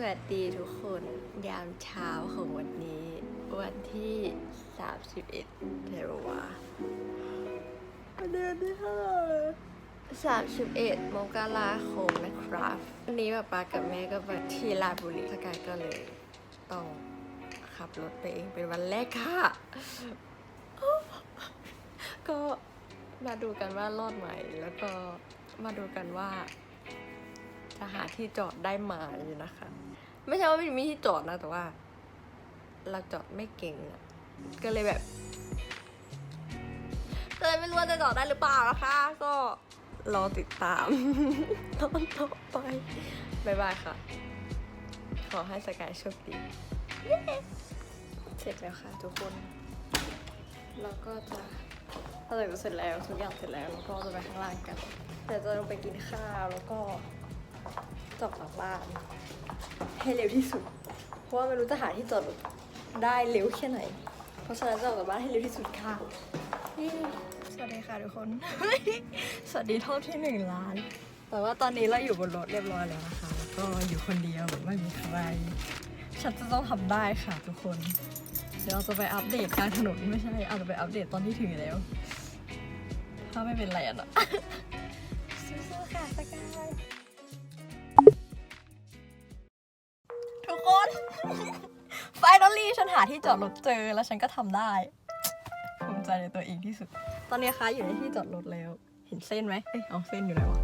สวัสดีทุกคนยามเช้าของวันนี้ วันที่ 31เทรวาเดือนที่เท่าไหร่31มกราคมนะครับวันนี้ป๊าป๊ากับแม่ก็ไปที่ลาบุรีสกายก็เลยต้องขับรถไปเองเป็นวันแรกค่ะ ก็มาดูกันว่ารอดไหมแล้วก็มาดูกันว่า จะหาที่จอดได้ไหมนะคะ ไม่ใช่ว่าไม่มีที่จอดนะแต่ว่า เราจอดไม่เก่งอะก็เลยแบบก็เลยไม่รู้ว่าจะจอดได้หรือเปล่านะคะ ก็รอติดตามตอนต่อไปบายบายค่ะ ขอให้สกายโชคดีเสร็จแล้วค่ะทุกคน เราก็จะอะไรก็เสร็จแล้วทุกอย่างเสร็จแล้วแล้วก็จะไปข้างล่างกันเดี๋ยวจะลงไปกินข้าวแล้วก็ จอดกลับบ้าน ให้เร็วที่สุด เพราะว่าไม่รู้จะหาที่จอดได้เร็วแค่ไหน เพราะฉะนั้นจะออกจากบ้านให้เร็วที่สุดค่ะสวัสดีค่ะทุกคน สวัสดีเท่าที่หนึ่งล้าน แต่ว่าตอนนี้เราอยู่บนรถเรียบร้อยแล้วนะคะ ก็อยู่คนเดียวไม่มีใคร ฉันจะต้องทำได้ค่ะทุกคน เดี๋ยวเราจะไปอัปเดตกลางถนนไม่ใช่ เอาจจะไปอัปเดตตอนที่ถึงแล้ว ถ้าไม่เป็นไรอะ ไฟนอลลี่ฉันหาที่จอดรถเจอแล้วฉันก็ทำได้ภูมิใจในตัวเองที่สุด ตอนนี้คะอยู่ในที่จอดรถแล้ว เห็นเส้นไหมเอ้ยเอาเส้นอยู่ไหนวะ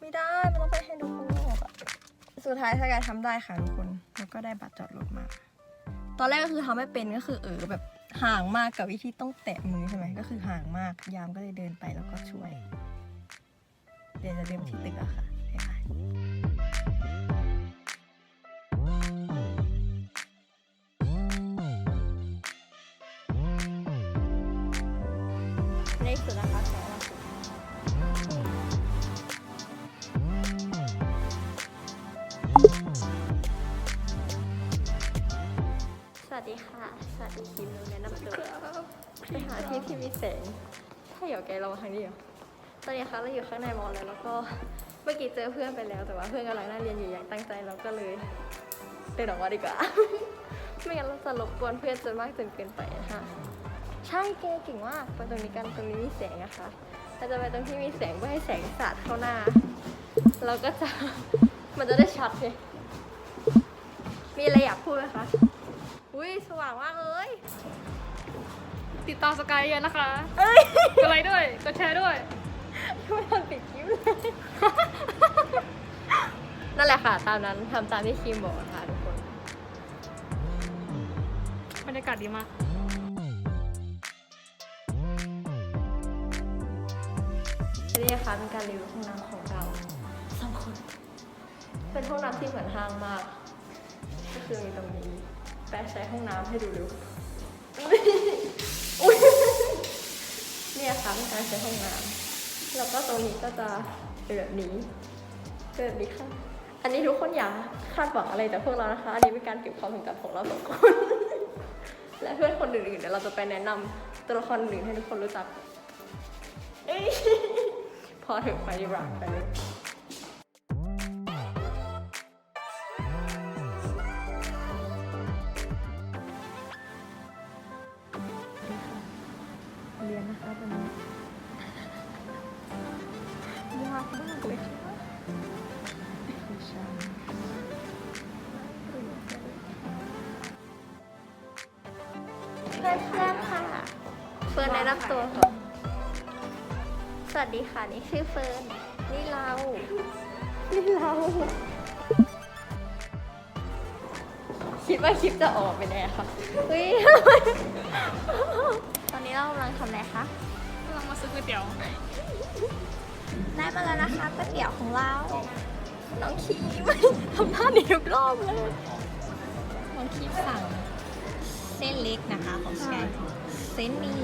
ไม่ได้มันต้องไปให้ดูข้างนอกอะสุดท้ายสกายทำได้ค่ะทุกคนแล้วก็ได้บัตรจอดรถมา ตอนแรกก็คือทำไม่เป็นก็คือเออแบบห่างมากกับวิธีต้องแตะมือใช่ไหมก็คือห่างมากยามก็เลยเดินไปแล้วก็ช่วย เดี๋ยวจะเดินที่ตึกอะค่ะ สวัสดีคิมนูแนะนำตัวไปหาที่ที่มีแสงใช่เหรอแกเรามาทางนี้เหรอตอนนี้คะเราอยู่ข้างในมอลแล้วแล้วก็เมื่อกี้เจอเพื่อนไปแล้วแต่ว่าเพื่อนกำลังนั่งเรียนอยู่อย่างตั้งใจเราก็เลยเดินออกมาดีกว่า ไม่งั้นเราจะรบกวนเพื่อนจนมากจนเกินไปนะคะใช่แกเก่งมากไปตรงนี้กันตรงนี้มีแสงนะคะเราจะไปตรงที่มีแสงเพื่อให้แสงสาดเข้าหน้า เราก็จะ มันจะได้ชัดไงมีอะไรอยากพูดไหมคะอุ้ย สว่างมากเลยติดตามสกายเยอะนะคะเอ้ยกดไลค์ด้วยกดแชร์ด้วยไม่ทันปิดคลิปเลย นั่นแหละค่ะ ตามนั้นทำตามที่คิมบอกค่ะทุกคน บรรยากาศดีมาก นี่นะคะเป็นการรีวิวห้องน้ำของเราสองคน เป็นห้องน้ำที่เหมือนห้างมาก ก็คือมีตรงนี้ แปะใช้ห้องน้ำให้ดูเร็วอุ๊ยเนี่ยค่ะเป็นการใช้ห้องน้ำแล้วก็ตรงนี้ก็จะเป็นแบบนี้เป็นแบบนี้ค่ะ อันนี้ทุกคนอย่าคาดหวังอะไรจากพวกเรานะคะ อันนี้เป็นการเก็บความทรงจำของเราสองคน และเพื่อนคนอื่นๆเดี๋ยวเราจะไปแนะนำตัวละครอื่นให้ทุกคนรู้จักเอ้ยพอถึงไปดีกว่าไปเลย พื่อนเพื่อนค่ะ เฟิร์นแนะนำตัวค่ะ สวัสดีค่ะนี่ชื่อเฟิร์น นี่เรา นี่เรา คิดว่าคลิปจะออกไปแน่ค่ะเฮ้ยตอนนี้เรากำลังทำอะไรคะกำลังมาซื้อก๋วยเตี๋ยว ได้มาแล้วนะคะก๋วยเตี๋ยวของเรา น้องคีมทำท่านี้ทุกรอบเลย น้องคีมสั่ง เส้นเล็กนะคะของสกายเส้นนี้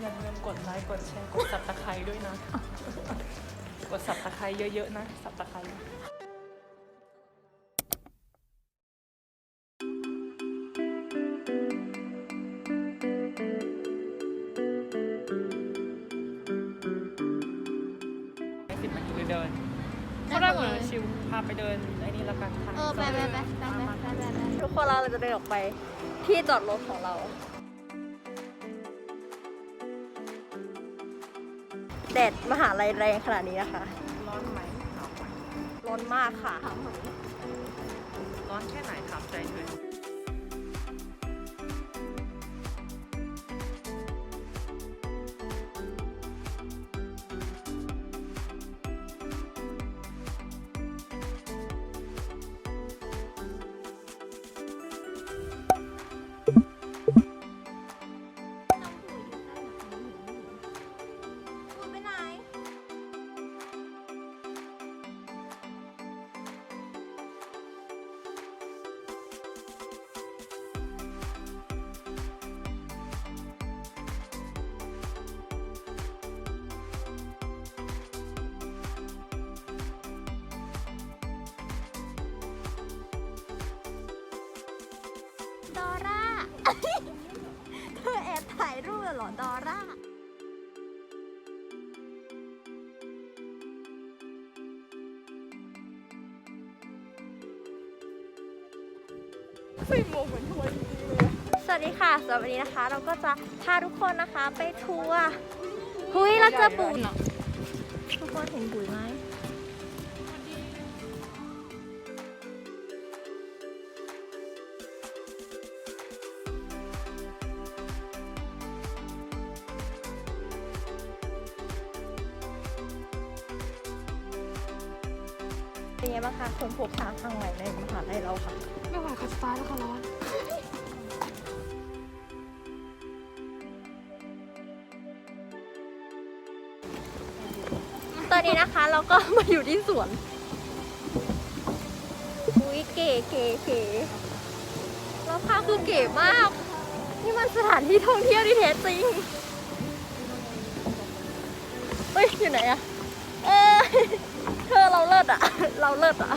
อย่าลืมกดไลค์กดแชร์กดสับตะไคร้ด้วยนะ กดสับตะไคร้เยอะๆนะสับตะไคร้ ไปเดินไอ้นี่ละกันทางเออไปไปไปไปไปไปไปไปทุกคนเราจะเดินออกไปที่จอดรถของเรา แดดมหาลัยแรงขนาดนี้นะคะ ร้อนไหมหนาวไหมร้อนมากค่ะร้อนแค่ไหนถามใจเธอ แอบถ่ายรูปเหรอดอร่าสวัสดีค่ะสำหรับวันนี้นะคะ เราก็จะพาทุกคนนะคะไปทัวร์ หุยเราเจอปุ๋ยทุกคนเห็นปุ๋ยไหม ตาแล้วค่ะร้อนตอนนี้นะคะเราก็มาอยู่ที่สวน อุ้ยเก๋เก๋เก๋แล้วภาพคือเก๋มาก นี่มันสถานที่ท่องเที่ยวที่แท้จริงเฮ้ย อยู่ไหนอะเออเธอเราเลิศอะเราเลิศอะ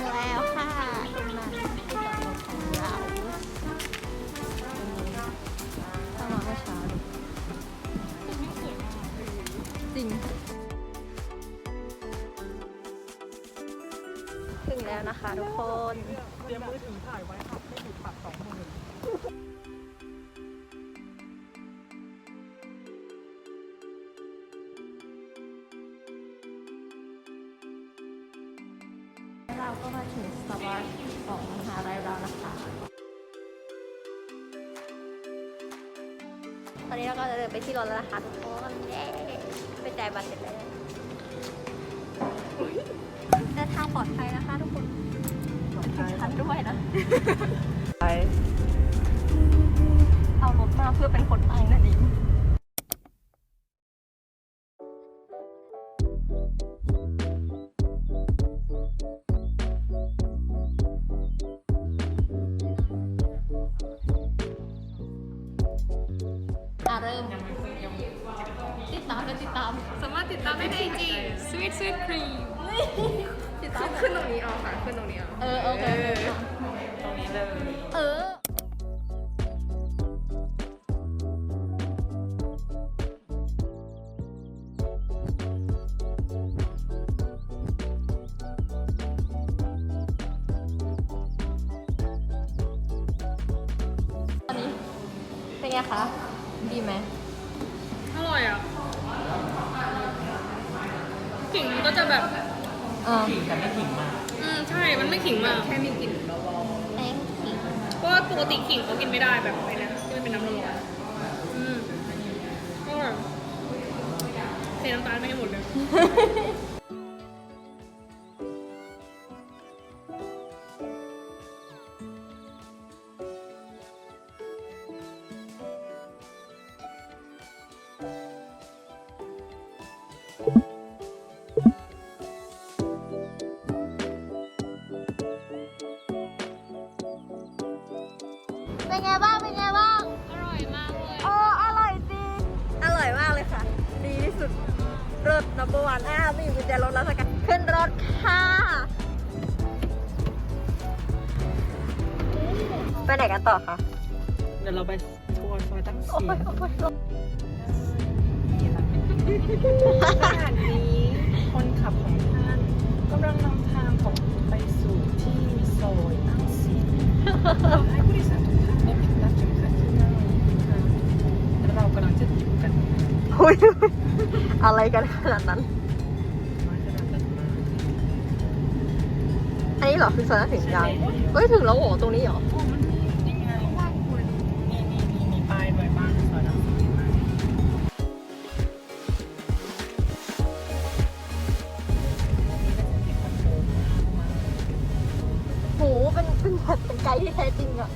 งแล้วค่ะตรงนั้นที่จอดรถของเราเข้ามาเมื่อเช้าจริง ถึงแล้วนะคะทุกคน เตรียมมือถือถ่ายไว้ มาถึงสตาร์บัคของมหาลัยเรานะคะ ตอนนี้เราก็จะเดินไปที่รถแล้วนะคะทุกคนเย้ไปจ่ายบัตรเสร็จแล้วเดินทางปลอดภัยนะคะทุกคนฉันด้วยนะไปเอารถมาเพื่อเป็นคนไปนั่นเอ sweet sweet cream ติดตามขึ้นตรงนี้เอาค่ะขึ้นตรงนี้เอาเออโอเคตรงนี้เลยเอออันนี้เป็นไงคะ ดีไหมอร่อยอะ ขิงมันก็จะแบบ เออขิงแต่ไม่ขิงมากอืมใช่ มันไม่ขิงมาก แค่มีกลิ่นเบาแตงคิงๆเพราะว่าปกติขิงเขากินไม่ได้แบบไอ้เนี้ยที่มันเป็นน้ำร้อนอืมอร่อยเทน้ำตาลไม่ให้หมดเลย ศ number one อะไม่อยู่กุญแจรถแล้วสกายขึ้นรถค่ะไปไหนกันต่อคะเดี๋ยวเราไปทัวร์ซอยตั้งโอ้สียโอ้ยขณะนี้คนขับของท่านกำลังนำทางของคุณไปสู่ที่ซอยตั้งสีขอให้ผู้โดยสารทุกท่านได้พิรับเข็มขัดที่นั่งนะคะแล้วเรากำลังจะถึงกันนะโอ้ย อะไรกันขนาดนั้นมาขนาดนั้นมาอันนี้เหรอคือซอยถึงยังเฮ้ย ถึงแล้วเหรอตรงนี้เหรอโอ้มันมียังไงว่างคุณนี่นี่นี่มีป้ายด้วยบ้านซอยตั้งสีมานี่ก็จะมีคอนโดมาโหเป็นเป็นแบบเป็นไกด์ที่แท้จริงอะ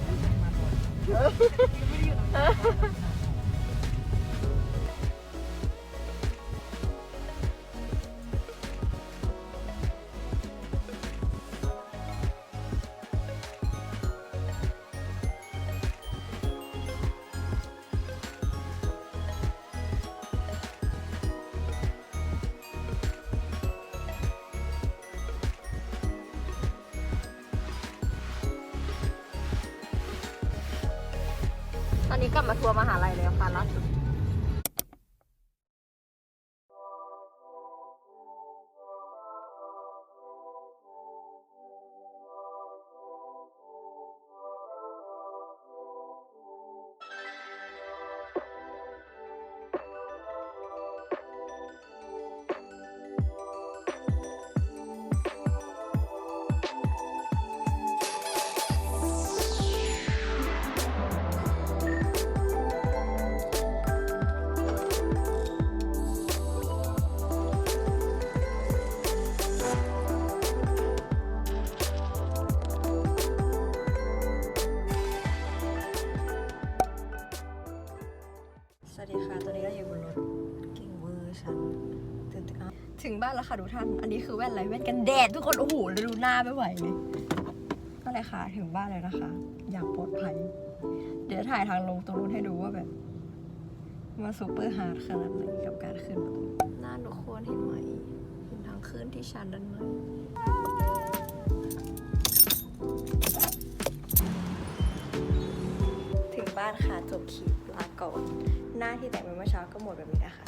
ตอนนี้กลับมาทัวร์มหาลัยแล้วค่ะล่าสุด ค่ะทุกท่าน อันนี้คือแว่นอะไรแว่นกันแดดทุกคน โอ้โหดูหน้าไม่ไหวเลยนั่นแหละค่ะ ถึงบ้านเลยนะคะ อย่างปลอดภัย เดี๋ยวถ่ายทางลงตรงนู้นให้ดูว่าแบบมาซูเปอร์ฮาร์ดขนาดไหนกับการขึ้นมาตรงนี้หน้าทุกคนเห็นไหมเห็นทางขึ้นที่ชันด้านไหมถึงบ้านค่ะจบคลิปลาก่อนหน้าที่แต่งไปเมื่อเช้าก็หมดแบบนี้นะคะ